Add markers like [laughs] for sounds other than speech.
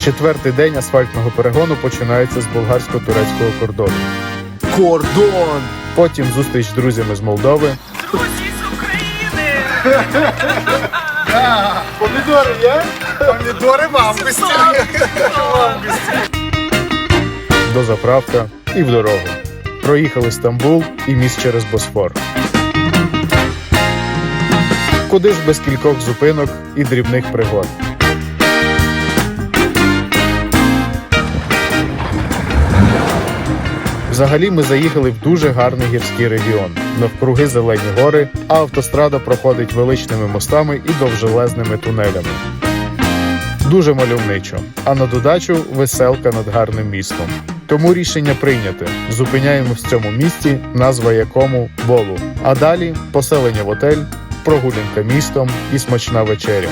Четвертий день асфальтного перегону починається з болгарсько-турецького кордону. Кордон! Потім зустріч з друзями з Молдови. Друзі з України! [laughs] Помідори є? Помідори вам дозаправка і в дорогу. Проїхали Стамбул і міст через Босфор. Куди ж без кількох зупинок і дрібних пригод. Взагалі ми заїхали в дуже гарний гірський регіон. Навкруги зелені гори, а автострада проходить величними мостами і довжелезними тунелями. Дуже мальовничо, а на додачу веселка над гарним містом. Тому рішення прийняте. Зупиняємо в цьому місті, назва якому Болу. А далі поселення в отель, прогулянка містом і смачна вечеря.